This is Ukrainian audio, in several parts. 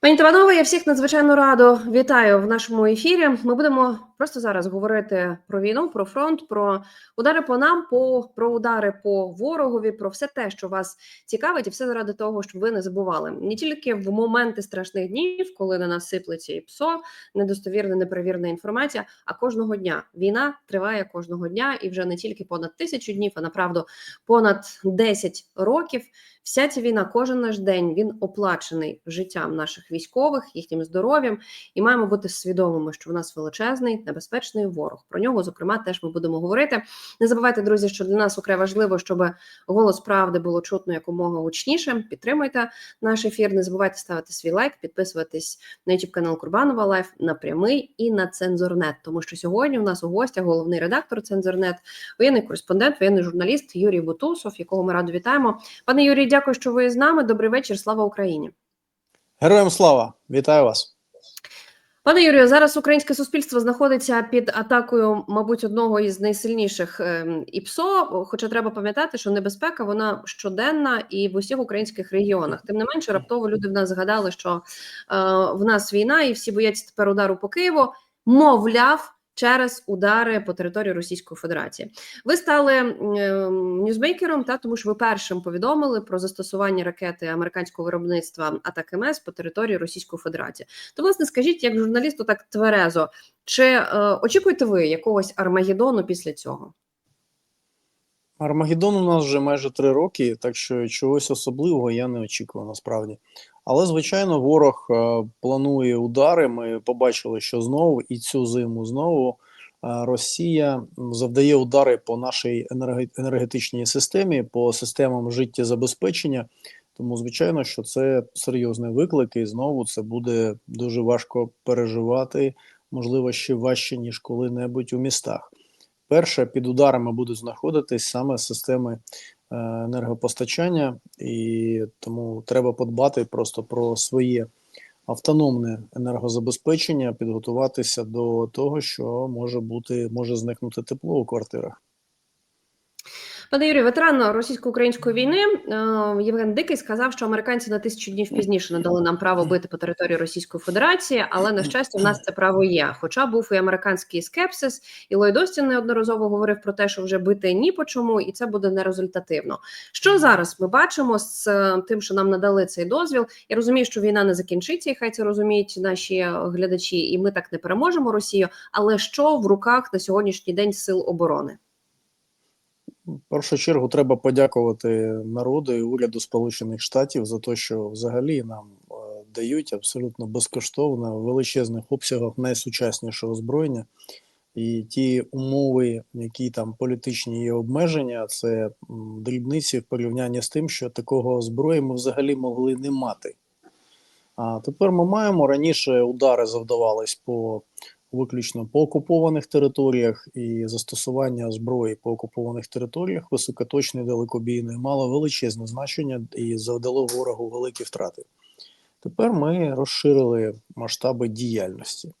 Пані та я всіх надзвичайно радо вітаю в нашому ефірі. Ми будемо просто зараз говорити про війну, про фронт, про удари по нам, по про удари по ворогові, про все те, що вас цікавить, і все заради того, щоб ви не забували не тільки в моменти страшних днів, коли на нас сиплеться і псо, недостовірна, неперевірна інформація. А кожного дня війна триває кожного дня, і вже не тільки понад тисячу днів, а направду понад 10 років. Вся ця війна, кожен наш день він оплачений життям наших військових, їхнім здоров'ям, і маємо бути свідомими, що в нас величезний небезпечний ворог. Про нього, зокрема, теж ми будемо говорити. Не забувайте, друзі, що для нас украй важливо, щоб голос правди було чутно якомога гучніше. Підтримуйте наш ефір. Не забувайте ставити свій лайк, підписуватись на youtube канал Курбанова Лайф на прямий і на цензорнет. Тому що сьогодні у нас у гостях головний редактор Цензорнет, воєнний кореспондент, воєнний журналіст Юрій Бутусов, якого ми радо вітаємо. Пане Юрій, дякую, що ви з нами. Добрий вечір. Слава Україні. Героям слава, вітаю вас. Пане Юрію, зараз українське суспільство знаходиться під атакою, мабуть, одного із найсильніших ем, ІПСО. Хоча треба пам'ятати, що небезпека вона щоденна і в усіх українських регіонах. Тим не менше, раптово люди в нас згадали, що е, в нас війна, і всі бояться тепер удару по Києву. Мовляв, через удари по території Російської Федерації. Ви стали е, ньюзмейкером, та тому що ви першим повідомили про застосування ракети американського виробництва атак МС по території Російської Федерації. То, власне, скажіть, як журналісту, так тверезо, чи е, очікуєте ви якогось Армагеддону після цього? Армагеддон у нас вже майже три роки, так що чогось особливого я не очікував насправді. Але, звичайно, ворог е, планує удари. Ми побачили, що знову і цю зиму знову е, Росія завдає удари по нашій енергетичній системі, по системам життєзабезпечення. Тому, звичайно, що це серйозний виклик, і знову це буде дуже важко переживати, можливо, ще важче ніж коли-небудь у містах. Перше під ударами будуть знаходитись саме системи енергопостачання, і тому треба подбати просто про своє автономне енергозабезпечення, підготуватися до того, що може бути, може зникнути тепло у квартирах. Пане Юрію, ветеран російсько-української війни е, Євген Дикий сказав, що американці на тисячу днів пізніше надали нам право бити по території Російської Федерації, але на щастя, в нас це право є. Хоча був і американський скепсис, і Ллойд неодноразово говорив про те, що вже бити ні по чому, і це буде нерезультативно. Що зараз ми бачимо з е, тим, що нам надали цей дозвіл? Я розумію, що війна не закінчиться, і хай це розуміють наші глядачі, і ми так не переможемо Росію. Але що в руках на сьогоднішній день сил оборони? В першу чергу треба подякувати народу і уряду Сполучених Штатів за те, що взагалі нам е, дають абсолютно безкоштовно в величезних обсягах найсучаснішого озброєння. І ті умови, які там політичні є обмеження, це дрібниці в порівнянні з тим, що такого озброєння ми взагалі могли не мати. А тепер ми маємо раніше удари завдавались по виключно по окупованих територіях і застосування зброї по окупованих територіях високоточної далекобійної мало величезне значення і завдало ворогу великі втрати. Тепер ми розширили масштаби діяльності.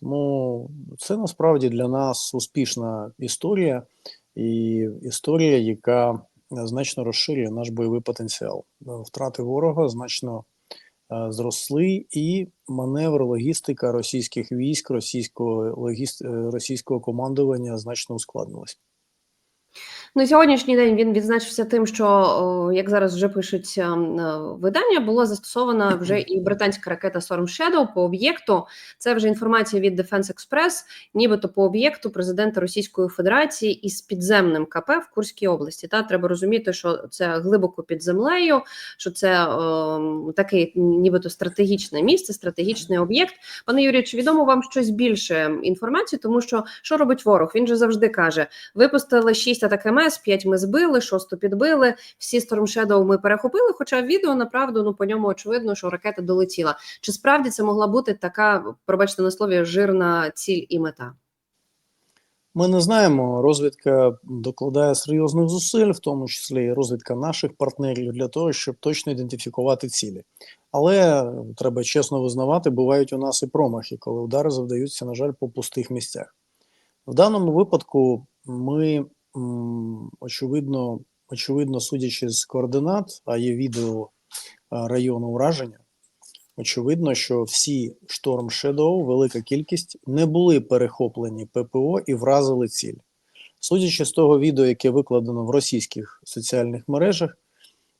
Тому це насправді для нас успішна історія, і історія, яка значно розширює наш бойовий потенціал. Втрати ворога значно зросли, і маневр логістика російських військ, російського логіст... Е, російського командування значно ускладнилась. Ну, сьогоднішній день він відзначився тим, що як зараз вже пишуть ем, е, видання, була застосована вже і британська ракета Storm Shadow по об'єкту. Це вже інформація від Defense Express, нібито по об'єкту президента Російської Федерації із підземним КП в Курській області. Та треба розуміти, що це глибоко під землею, що це о, ем, такий, нібито стратегічне місце, стратегічний об'єкт. Пане Юрію, чи відомо вам щось більше інформації, тому що що робить ворог? Він же завжди каже: випустили шість атак МС, 5 ми збили, шосту підбили. Всі Storm Shadow ми перехопили. Хоча відео направду ну по ньому очевидно, що ракета долетіла. Чи справді це могла бути така, пробачте на слові, жирна ціль і мета? Ми не знаємо. Розвідка докладає серйозних зусиль, в тому числі і розвідка наших партнерів, для того, щоб точно ідентифікувати цілі. Але треба чесно визнавати, бувають у нас і промахи, коли удари завдаються, на жаль, по пустих місцях. В даному випадку ми очевидно, очевидно, судячи з координат, а є відео району ураження, очевидно, що всі Storm Shadow, велика кількість, не були перехоплені ППО і вразили ціль. Судячи з того відео, яке викладено в російських соціальних мережах,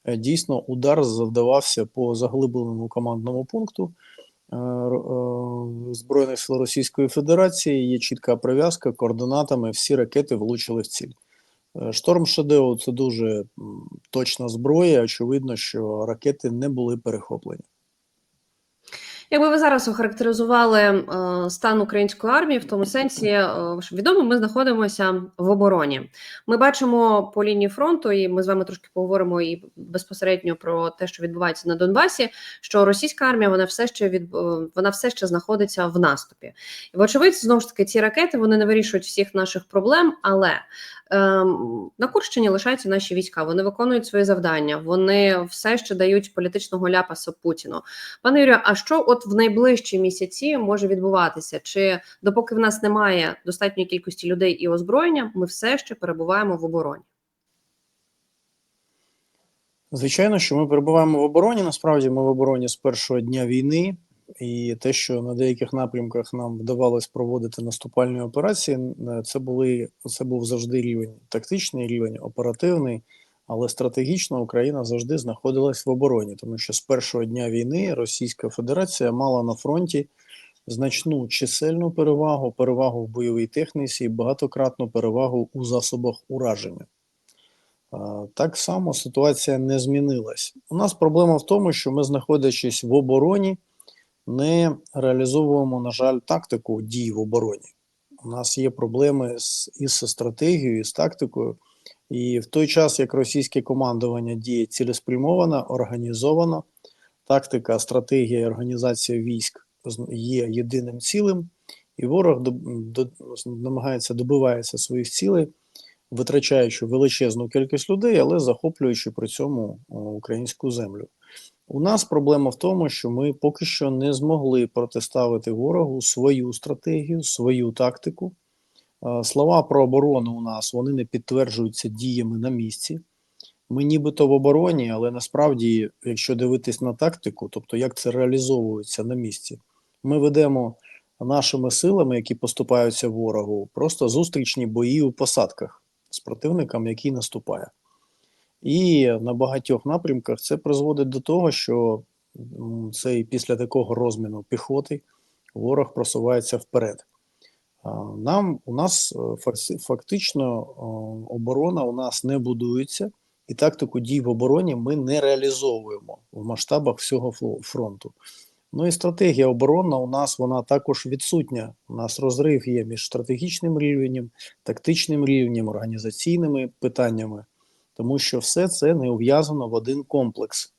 е, дійсно удар завдавався по заглибленому командному пункту Збройних сил Російської Федерації. Є чітка прив'язка координатами, всі ракети влучили в ціль. Е, Шторм Шадео це дуже точна зброя. Очевидно, що ракети не були перехоплені. Якби ви зараз охарактеризували е, стан української армії в тому сенсі, е, що відомо, ми знаходимося в обороні. Ми бачимо по лінії фронту, і ми з вами трошки поговоримо і безпосередньо про те, що відбувається на Донбасі. Що російська армія вона все ще від е, вона все ще знаходиться в наступі. І вочевидь, знову ж таки, ці ракети вони не вирішують всіх наших проблем, але на Курщині лишаються наші війська. Вони виконують свої завдання. Вони все ще дають політичного ляпаса Путіну. Пане Юрію, а що от в найближчі місяці може відбуватися? Чи допоки в нас немає достатньої кількості людей і озброєння, ми все ще перебуваємо в обороні? Звичайно, що ми перебуваємо в обороні. Насправді ми в обороні з першого дня війни, і те, що на деяких напрямках нам вдавалось проводити наступальні операції, е, це були це був завжди рівень тактичний рівень, оперативний, але стратегічно Україна завжди знаходилась в обороні, тому що з першого дня війни Російська Федерація мала на фронті значну чисельну перевагу, перевагу в бойовій техніці багатократну перевагу у засобах ураження. Так само ситуація не змінилась. У нас проблема в тому, що ми, знаходячись в обороні, не реалізовуємо, на жаль, тактику дій в обороні. У нас є проблеми з, із стратегією, з тактикою. І в той час, як російське командування діє цілеспрямовано, організовано, тактика, стратегія і організація військ є єдиним цілим, і ворог до, до, намагається добивається своїх цілей, витрачаючи величезну кількість людей, але захоплюючи при цьому українську землю. У нас проблема в тому, що ми поки що не змогли протиставити ворогу свою стратегію, свою тактику. Е, Слова про оборону у нас вони не підтверджуються діями на місці. Ми нібито в обороні, але насправді, якщо дивитись на тактику, тобто як це реалізовується на місці, ми ведемо нашими силами, які поступаються ворогу, просто зустрічні бої у посадках з противником, який наступає. І на багатьох напрямках це призводить до того, що цей після такого розміну піхоти ворог просувається вперед. Нам у нас е, фактично оборона у нас не будується, і тактику дій в обороні ми не реалізовуємо в масштабах всього фронту. Ну і стратегія оборонна у нас вона також відсутня. У нас розрив є між стратегічним рівнем, тактичним рівнем, організаційними питаннями, тому що все це не ув'язано в один комплекс.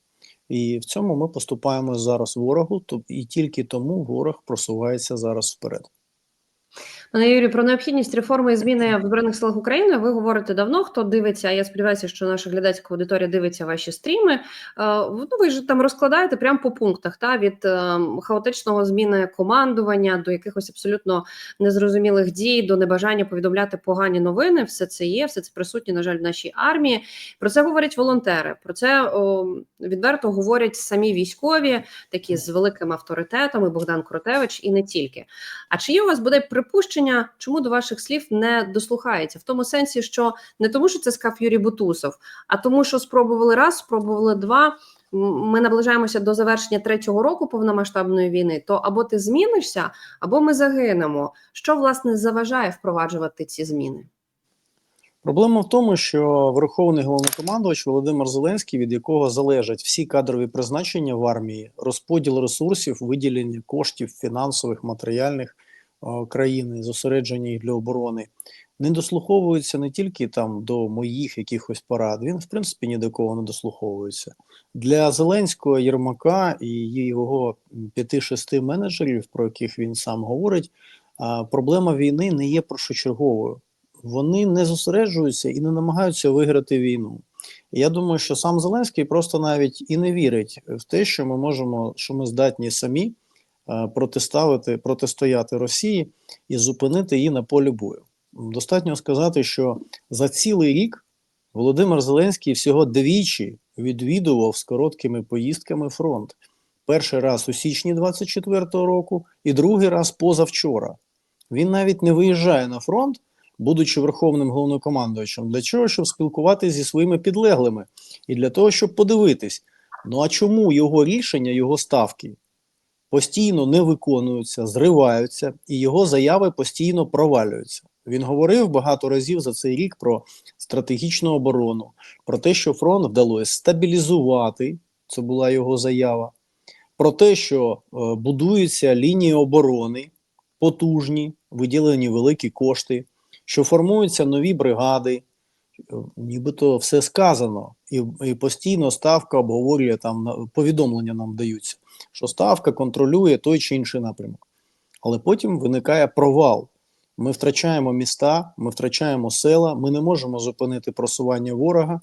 І в цьому ми поступаємо зараз ворогу, і тільки тому ворог просувається зараз вперед. Пане Юрію, про необхідність реформи і зміни в збройних силах України ви говорите давно. Хто дивиться? Я сподіваюся, що наша глядацька аудиторія дивиться ваші стріми. Е, Ну, ви ж там розкладаєте прямо по пунктах, та від е, хаотичного зміни командування до якихось абсолютно незрозумілих дій, до небажання повідомляти погані новини. Все це є, все це присутнє, на жаль, в нашій армії. Про це говорять волонтери. Про це відверто говорять самі військові, такі з великим авторитетом, і Богдан Кротевич, і не тільки. А чи є у вас буде припущення, чому до ваших слів не дослухається? В тому сенсі, що не тому, що це сказав Юрій Бутусов, а тому, що спробували раз, спробували два. Ми наближаємося до завершення третього року повномасштабної війни. То або ти змінишся, або ми загинемо. Що власне заважає впроваджувати ці зміни? Проблема в тому, що Верховний головнокомандувач Володимир Зеленський, від якого залежать всі кадрові призначення в армії, розподіл ресурсів, виділення коштів фінансових, матеріальних країни, зосередження їх для оборони, не дослуховується не тільки там до моїх якихось порад. Він, в принципі, ні до кого не дослуховується. Для Зеленського Єрмака і його п'яти-шести менеджерів, про яких він сам говорить, проблема війни не є першочерговою вони не зосереджуються і не намагаються виграти війну. Я думаю, що сам Зеленський просто навіть і не вірить в те, що ми можемо, що ми здатні самі протиставити, протистояти Росії і зупинити її на полі бою. Достатньо сказати, що за цілий рік Володимир Зеленський всього двічі відвідував з короткими поїздками фронт. Перший раз у січні 24-го року, і другий раз позавчора. Він навіть не виїжджає на фронт, будучи верховним головнокомандувачем, для чого, щоб спілкуватися зі своїми підлеглими, і для того, щоб подивитись, ну а чому його рішення, його ставки постійно не виконуються, зриваються, і його заяви постійно провалюються. Він говорив багато разів за цей рік про стратегічну оборону, про те, що фронт вдалося стабілізувати. Це була його заява. Про те, що е, будуються лінії оборони потужні, виділені великі кошти, що формуються нові бригади. Нібито все сказано, і, і постійно ставка обговорює там повідомлення нам даються, що ставка контролює той чи інший напрямок. Але потім виникає провал. Ми втрачаємо міста, ми втрачаємо села, ми не можемо зупинити просування ворога.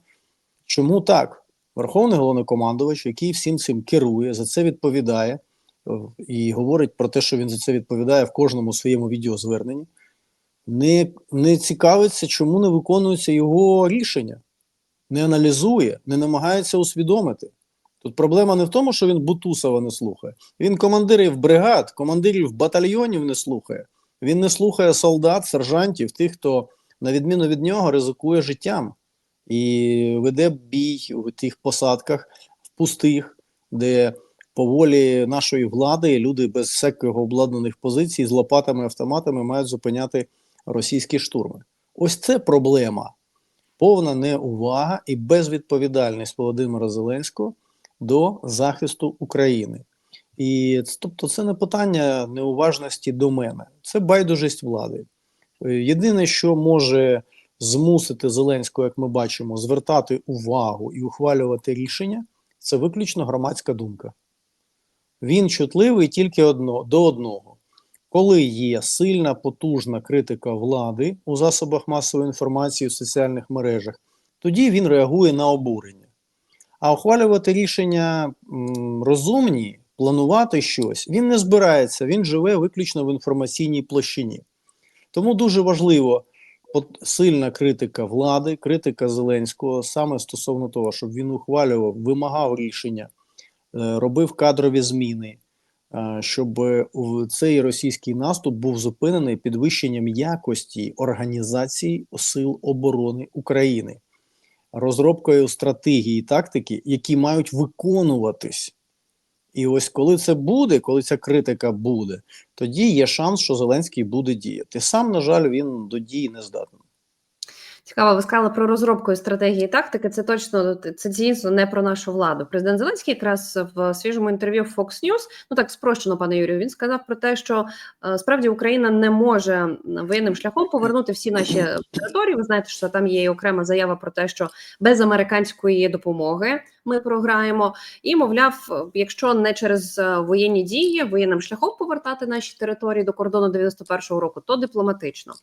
Чому так? Верховний головнокомандувач, який всім цим керує, за це відповідає е, і говорить про те, що він за це відповідає в кожному своєму відеозверненні, не, не цікавиться, чому не виконуються його рішення, не аналізує, не намагається усвідомити. Тут проблема не в тому, що він Бутусова не слухає. Він командирів бригад, командирів батальйонів не слухає. Він не слухає солдат, сержантів, тих, хто, на відміну від нього, ризикує життям і веде бій у тих посадках в пустих, де по волі нашої влади люди без всякого обладнаних позицій з лопатами, автоматами мають зупиняти російські штурми. Ось це проблема. Повна неувага і безвідповідальність Володимира Зеленського до захисту України. І тобто, це не питання неуважності до мене, це байдужість влади. Е, Єдине, що може змусити Зеленського, як ми бачимо, звертати увагу і ухвалювати рішення, це виключно громадська думка. Він чутливий тільки одно, до одного. Коли є сильна, потужна критика влади у засобах масової інформації в соціальних мережах, тоді він реагує на обурення. А ухвалювати рішення розумні, планувати щось, він не збирається, він живе виключно в інформаційній площині. Тому дуже важливо сильна критика влади, критика Зеленського саме стосовно того, щоб він ухвалював, вимагав рішення, е, робив кадрові зміни, щоб е, цей російський наступ був зупинений підвищенням якості організації Сил оборони України, розробкою стратегії і тактики, які мають виконуватись. І ось коли це буде, коли ця критика буде, тоді є шанс, що Зеленський буде діяти. Сам, на жаль, він до дії не здатний. Цікаво, ви сказали про розробку стратегії тактики. Це точно це дійсно не про нашу владу. Президент Зеленський якраз в свіжому інтерв'ю Fox News, ну так спрощено, пане Юрію. Він сказав про те, що е, справді Україна не може воєнним шляхом повернути всі наші території. Ви знаєте, що там є окрема заява про те, що без американської допомоги ми програємо. І мовляв, якщо не через е, воєнні дії, воєнним шляхом повертати наші території до кордону 91-го року, то дипломатично.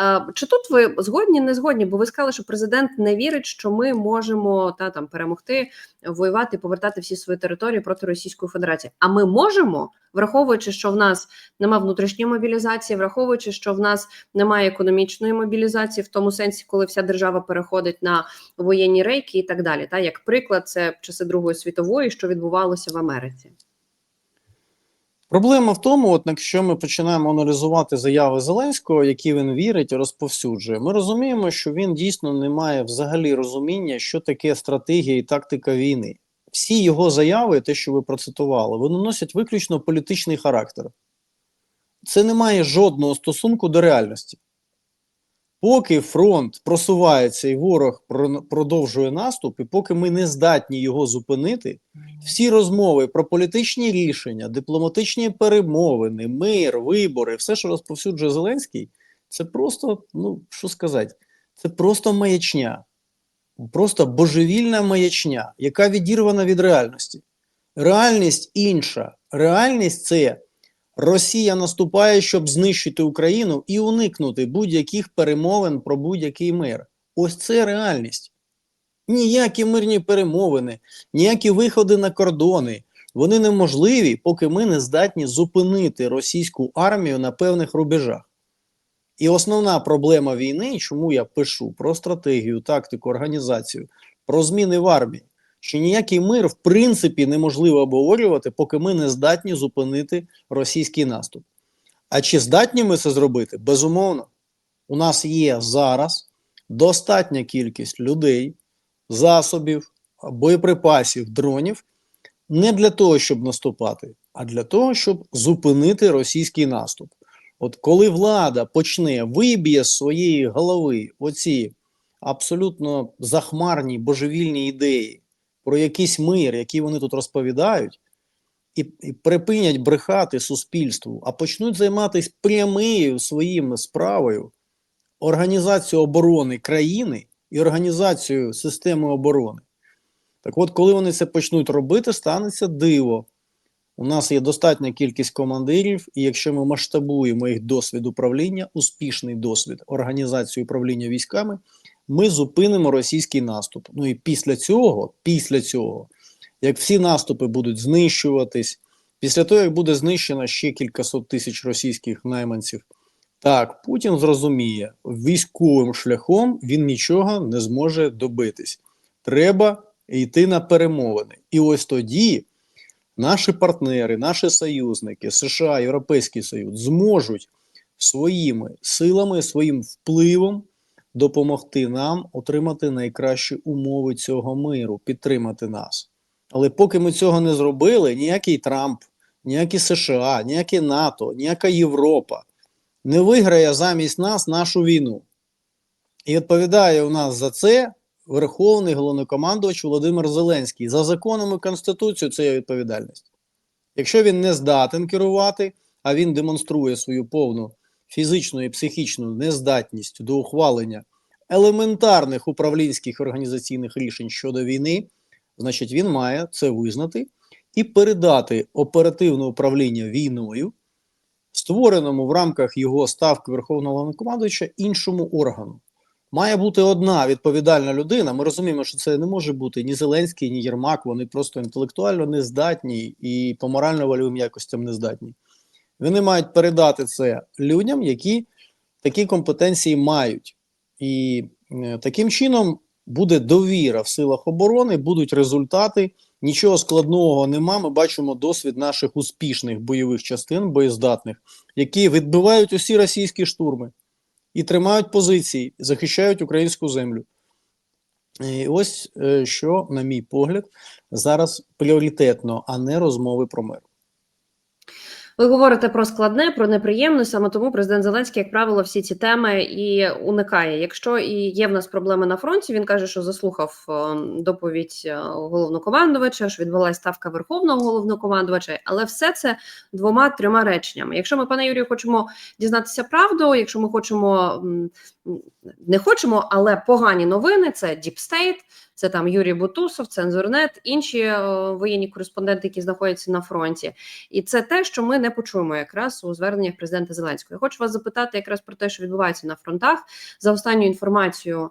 Е, Чи тут ви згодні, не згодні? Бо ви сказали, що президент не вірить, що ми можемо та там перемогти, воювати, повертати всі свої території проти Російської Федерації. А ми можемо, враховуючи, що в нас немає внутрішньої мобілізації, враховуючи, що в нас немає економічної мобілізації, в тому сенсі, коли вся держава переходить на воєнні рейки і так далі. Та як приклад, це часи Другої світової, що відбувалося в Америці. Проблема в тому, от якщо ми починаємо аналізувати заяви Зеленського, які він вірить розповсюджує, ми розуміємо, що він дійсно не має взагалі розуміння, що таке стратегія і тактика війни. Всі його заяви, те, що ви процитували, вони носять виключно політичний характер. Це не має жодного стосунку до реальності. Поки фронт просувається і ворог продовжує наступ, і поки ми не здатні його зупинити, всі розмови про політичні рішення, дипломатичні перемовини, мир, вибори, все, що розповсюджує Зеленський, це просто, ну що сказати, це просто маячня, просто божевільна маячня, яка відірвана від реальності. Реальність інша. Реальність це Росія наступає, щоб знищити Україну і уникнути будь-яких перемовин про будь-який мир. Ось це реальність. Ніякі мирні перемовини, ніякі виходи на кордони. Вони неможливі, поки ми не здатні зупинити російську армію на певних рубежах. І основна проблема війни, чому я пишу про стратегію, тактику, організацію, про зміни в армії, що ніякий мир в принципі неможливо обговорювати, поки ми не здатні зупинити російський наступ. А чи здатні ми це зробити? Безумовно, у нас є зараз достатня кількість людей, засобів, боєприпасів, дронів не для того, щоб наступати, а для того, щоб зупинити російський наступ. От коли влада почне виб'є з своєї голови оці абсолютно захмарні божевільні ідеї про якийсь мир, який вони тут розповідають, і, і припинять брехати суспільству, а почнуть займатися прямою своїм справою організацією оборони країни і організацією системи оборони. Так от, коли вони це почнуть робити, станеться диво. У нас є достатня кількість командирів, і якщо ми масштабуємо їх досвід управління, успішний досвід організації управління військами, ми зупинимо російський наступ. Ну і після цього, після цього, як всі наступи будуть знищуватись, після того, як буде знищено ще кількасот тисяч російських найманців, так, Путін зрозуміє, військовим шляхом він нічого не зможе добитись. Треба йти на перемовини. І ось тоді наші партнери, наші союзники, США, Європейський Союз зможуть своїми силами, своїм впливом допомогти нам отримати найкращі умови цього миру, підтримати нас. Але поки ми цього не зробили, ніякий Трамп, ніякі США, ніяке НАТО, ніяка Європа не виграє замість нас нашу війну. І відповідає у нас за це Верховний головнокомандувач Володимир Зеленський. За законом і це є відповідальність. Якщо він не здатен керувати, а він демонструє свою повну фізичну і психічну нездатність до ухвалення елементарних управлінських організаційних рішень щодо війни, значить він має це визнати і передати оперативне управління війною, створеному в рамках його ставки Верховного Головнокомандувача іншому органу. Має бути одна відповідальна людина. Ми розуміємо, що це не може бути ні Зеленський, ні Єрмак. Вони просто інтелектуально не здатні і по морально-вольовим якостям не здатні. Вони мають передати це людям, які такі компетенції мають. І е, таким чином буде довіра в силах оборони, будуть результати. Нічого складного нема. Ми бачимо досвід наших успішних бойових частин, боєздатних, які відбивають усі російські штурми і тримають позиції, захищають українську землю. І ось е, що, на мій погляд, зараз пріоритетно, а не розмови про мир. Ви говорите про складне, про неприємне. Саме тому президент Зеленський, як правило, всі ці теми і уникає. Якщо і є в нас проблеми на фронті, він каже, що заслухав е, доповідь е, головнокомандувача, що відбулася ставка верховного головнокомандувача, але все це двома трьома реченнями. Якщо ми, пане Юрію, хочемо дізнатися правду, якщо ми хочемо не хочемо, але погані новини це State, це там Юрій Бутусов, Цензурнет, інші е, воєнні кореспонденти, які знаходяться на фронті. І це те, що ми не почуємо якраз у зверненнях президента Зеленського. Я хочу вас запитати якраз про те, що відбувається на фронтах. За останню інформацію,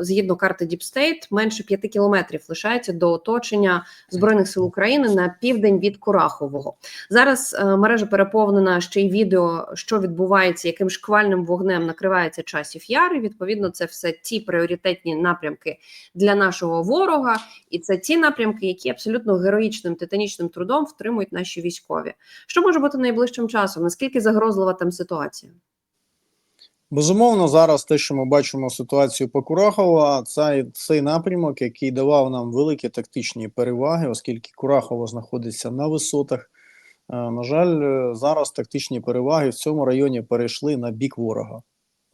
згідно карти Deep State, менше п'яти кілометрів лишається до оточення збройних сил України на південь від Курахового. Зараз е, мережа переповнена ще й відео, що відбувається, яким шквальним вогнем накривається часів яр. Відповідно, це все ті пріоритетні напрямки для нашого ворога, і це ті напрямки, які абсолютно героїчним титанічним трудом втримують наші військові. Що може бути найближчим часом? Наскільки загрозлива там ситуація? Безумовно, зараз те, що ми бачимо ситуацію по Курахова, це цей напрямок, який давав нам великі тактичні переваги, оскільки Курахово знаходиться на висотах. Е, На жаль, е, зараз тактичні переваги в цьому районі перейшли на бік ворога.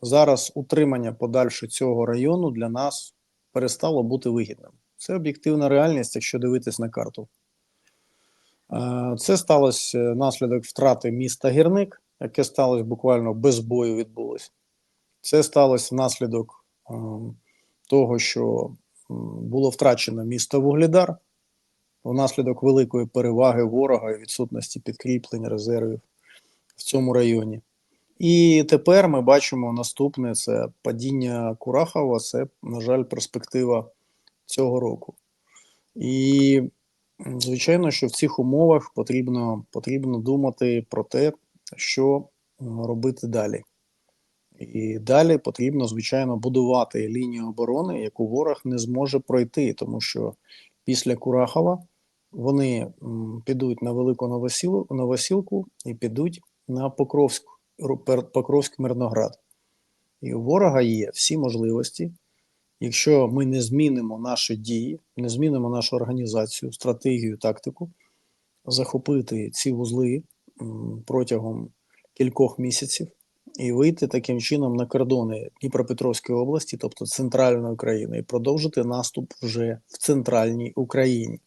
Зараз утримання подальше цього району для нас перестало бути вигідним. Це об'єктивна реальність, якщо дивитись на карту. Е, Це сталося наслідок втрати міста Гірник, яке сталося буквально без бою відбулось. Це сталося внаслідок е, того, що було втрачено місто Вугледар внаслідок великої переваги ворога і відсутності підкріплень резервів в цьому районі. І тепер ми бачимо наступне: це падіння Курахова. Це, на жаль, перспектива цього року. І звичайно, що в цих умовах потрібно, потрібно думати про те, що робити далі. І далі потрібно, звичайно, будувати лінію оборони, яку ворог не зможе пройти, тому що після Курахова вони підуть на Велику Новосілку і підуть на Покровськ, Покровськ Мирноград. І у ворога є всі можливості, якщо ми не змінимо наші дії, не змінимо нашу організацію, стратегію, тактику, захопити ці вузли протягом кількох місяців і вийти таким чином на кордони Дніпропетровської області, тобто центральної України, і продовжити наступ вже в центральній Україні.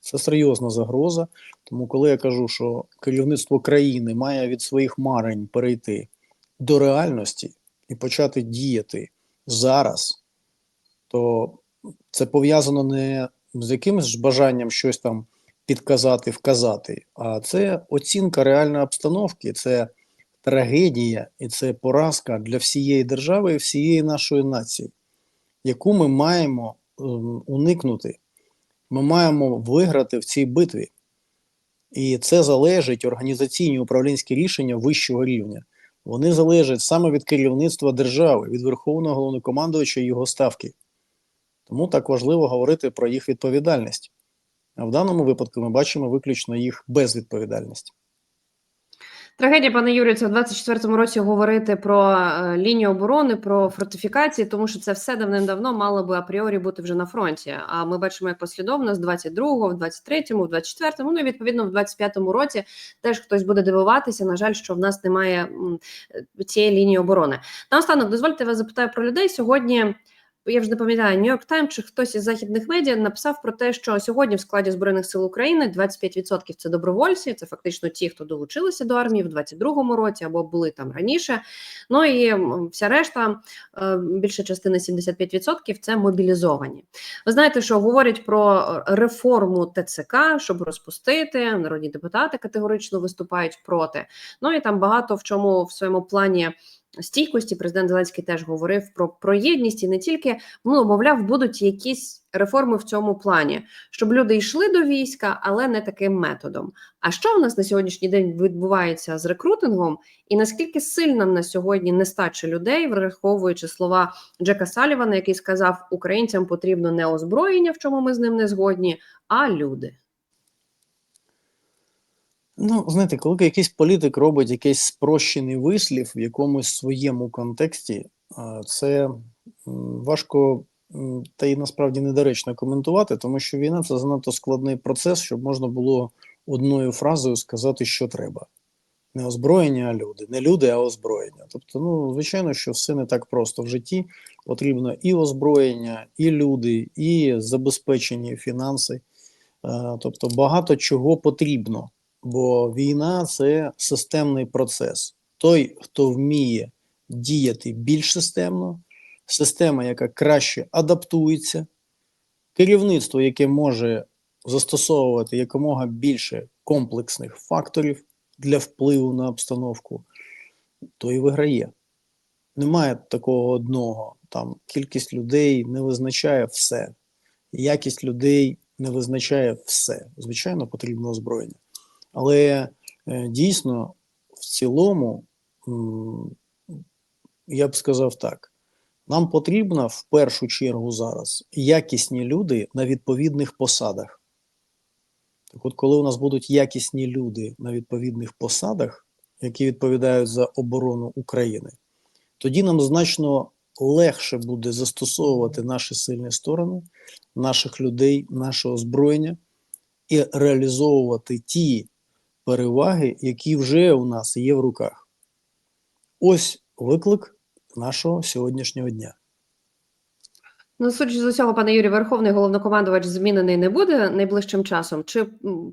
Це серйозна загроза. Тому, коли я кажу, що керівництво країни має від своїх марень перейти до реальності і почати діяти зараз, то це пов'язано не з якимось бажанням щось там підказати, вказати, а це оцінка реальної обстановки, це трагедія і це поразка для всієї держави і всієї нашої нації, яку ми маємо ем, уникнути. Ми маємо виграти в цій битві. І це залежить організаційні управлінські рішення вищого рівня. Вони залежать саме від керівництва держави, від Верховного головнокомандувача і його ставки. Тому так важливо говорити про їх відповідальність. А в даному випадку ми бачимо виключно їх безвідповідальність. Трагедія, пане Юрію, це в 24-му році говорити про е, лінію оборони, про фортифікації, тому що це все давним-давно мало би апріорі бути вже на фронті. А ми бачимо, як послідовно з 22-го, в 23-му, в 24-му, ну і відповідно в 25-му році теж хтось буде дивуватися. На жаль, що в нас немає цієї лінії оборони. Наостанок, дозвольте вас запитаю про людей сьогодні. Я вже не пам'ятаю, Нью-Йорк Тайм чи хтось із західних медіа написав про те, що сьогодні в складі збройних сил України 25% – це добровольці, це фактично ті, хто долучилися до армії в 22-му році або були там раніше. Ну і вся решта, е, більша частина 75% – це мобілізовані. Ви знаєте, що говорять про реформу ТЦК, щоб розпустити. Народні депутати категорично виступають проти. Ну і там багато в чому в своєму плані стійкості президент Зеленський теж говорив про, про єдність і не тільки ну мовляв, будуть якісь реформи в цьому плані, щоб люди йшли до війська, але не таким методом. А що в нас на сьогоднішній день відбувається з рекрутингом, і наскільки сильна на сьогодні нестача людей, враховуючи слова Джека Салівана, який сказав, українцям потрібно не озброєння, в чому ми з ним не згодні, а люди. Ну, знаєте, коли якийсь політик робить якийсь спрощений вислів в якомусь своєму контексті, це важко та й насправді недоречно коментувати, тому що війна це занадто складний процес, щоб можна було одною фразою сказати, що треба. Не озброєння, а люди. Не люди, а озброєння. Тобто, ну, звичайно, що все не так просто в житті. Потрібно і озброєння, і люди, і забезпечені фінанси. Тобто багато чого потрібно бо війна це системний процес. Той, хто вміє діяти більш системно, система, яка краще адаптується, керівництво, яке може застосовувати якомога більше комплексних факторів для впливу на обстановку, то і виграє. Немає такого одного. Там кількість людей не визначає все, якість людей не визначає все. Звичайно, потрібно озброєння. Але е, дійсно, в цілому, я б сказав так: нам потрібно в першу чергу зараз якісні люди на відповідних посадах. Так от, коли у нас будуть якісні люди на відповідних посадах, які відповідають за оборону України, тоді нам значно легше буде застосовувати наші сильні сторони, наших людей, наше озброєння і реалізовувати ті переваги, які вже у нас є в руках. Ось виклик нашого сьогоднішнього дня. Ну, судячи з усього, пане Юрій, Верховний головнокомандувач змінений не буде найближчим часом. Чи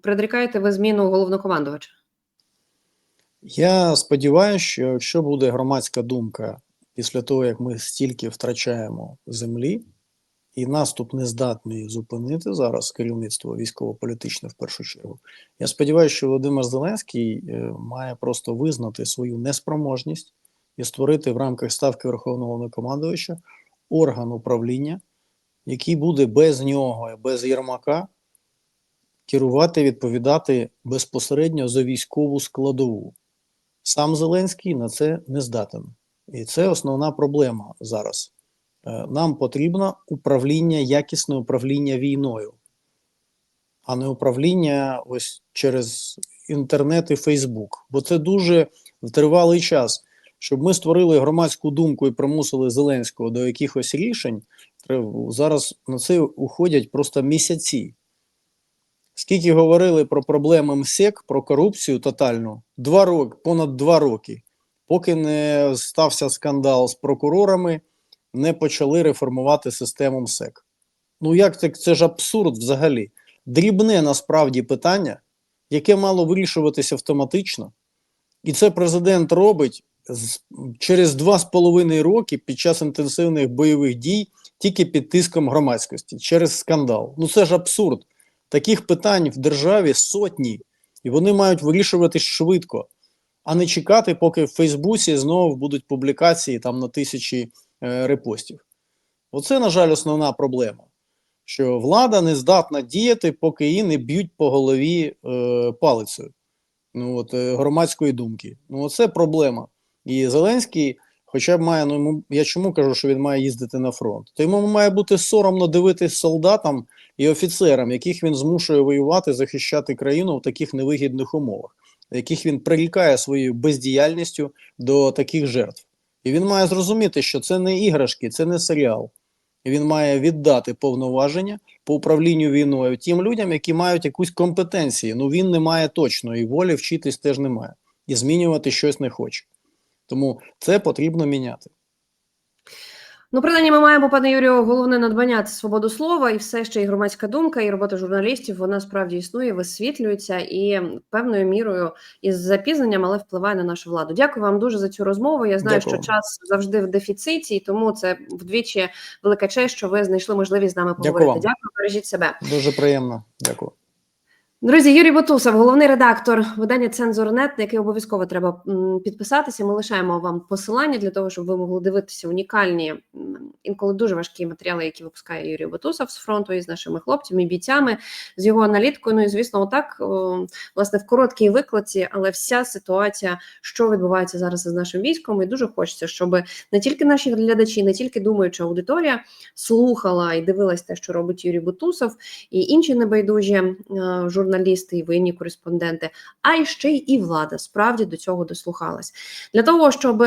предрікаєте ви зміну головнокомандувача? Я сподіваюся, що якщо буде громадська думка після того, як ми стільки втрачаємо землі, і наступ не здатний зупинити зараз керівництво військово-політичне в першу чергу. Я сподіваюся, що Володимир Зеленський е, має просто визнати свою неспроможність і створити в рамках ставки Верховного Головнокомандувача орган управління, який буде без нього, і без Єрмака керувати, відповідати безпосередньо за військову складову. Сам Зеленський на це не здатен. І це основна проблема зараз. Е, Нам потрібно управління, якісне управління війною. а не управління ось через інтернет і Фейсбук. Бо це дуже тривалий час. Щоб ми створили громадську думку і примусили Зеленського до якихось рішень, зараз на це уходять просто місяці. Скільки говорили про проблеми МСЕК, про корупцію тотальну, два роки, понад два роки, поки не стався скандал з прокурорами, не почали реформувати систему МСЕК. Ну як це, це ж абсурд взагалі? Дрібне насправді питання, яке мало вирішуватися автоматично, і це президент робить через два з половиною роки під час інтенсивних бойових дій тільки під тиском громадськості, через скандал. Ну це ж абсурд. Таких питань в державі сотні, і вони мають вирішуватись швидко, а не чекати, поки в Фейсбуці знову будуть публікації там на тисячі репостів. Оце, на жаль, основна проблема. Що влада не здатна діяти, поки її не б'ють по голові е, палицею ну, от, е, громадської думки. Ну, оце проблема. І Зеленський, хоча б має, ну я чому кажу, що він має їздити на фронт? То йому має бути соромно дивитись солдатам і офіцерам, яких він змушує воювати, захищати країну в таких невигідних умовах, яких він прирікає своєю бездіяльністю до таких жертв. І він має зрозуміти, що це не іграшки, це не серіал. І він має віддати повноваження по управлінню війною тим людям, які мають якусь компетенцію. Ну він не має точно, і волі вчитись теж немає. І змінювати щось не хоче. Тому це потрібно міняти. Ну, принаймні, ми маємо, пане Юрію, головне надбання це свободу слова, і все ще і громадська думка, і робота журналістів вона справді існує, висвітлюється і певною мірою із запізненням, але впливає на нашу владу. Дякую вам дуже за цю розмову. Я знаю, Дякую. що час завжди в дефіциті, і тому це вдвічі велика честь, що ви знайшли можливість з нами поговорити. вам. Дякую, бережіть себе. Дуже приємно. Дякую. Друзі, Юрій Бутусов, головний редактор видання Цензорнет, на який обов'язково треба підписатися. Ми лишаємо вам посилання для того, щоб ви могли дивитися унікальні, інколи дуже важкі матеріали, які випускає Юрій Бутусов з фронту із нашими хлопцями, і бійцями, з його аналіткою. Ну і звісно, отак власне в короткій викладці, але вся ситуація, що відбувається зараз із нашим військом, і дуже хочеться, щоб не тільки наші глядачі, не тільки думаюча аудиторія слухала і дивилась те, що робить Юрій Бутусов, і інші небайдужі е, журналісти і воєнні кореспонденти, а й ще й і влада справді до цього дослухалась. Для того, щоб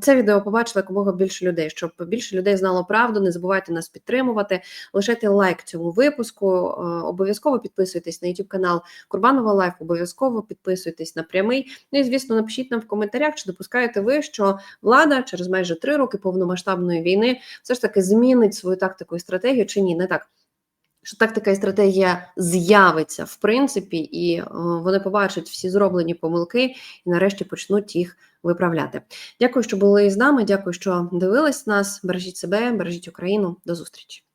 це відео побачило якомога більше людей, щоб більше людей знало правду, не забувайте нас підтримувати, лишайте лайк цьому випуску, е, обов'язково підписуйтесь на YouTube канал Курбанова Лайф, обов'язково підписуйтесь на прямий. Ну і звісно, напишіть нам в коментарях, чи допускаєте ви, що влада через майже три роки повномасштабної війни все ж таки змінить свою тактику і стратегію, чи ні, не так що тактика і стратегія з'явиться в принципі, і е, вони побачать всі зроблені помилки і нарешті почнуть їх виправляти. Дякую, що були з нами. Дякую, що дивились нас. Бережіть себе, бережіть Україну. До зустрічі.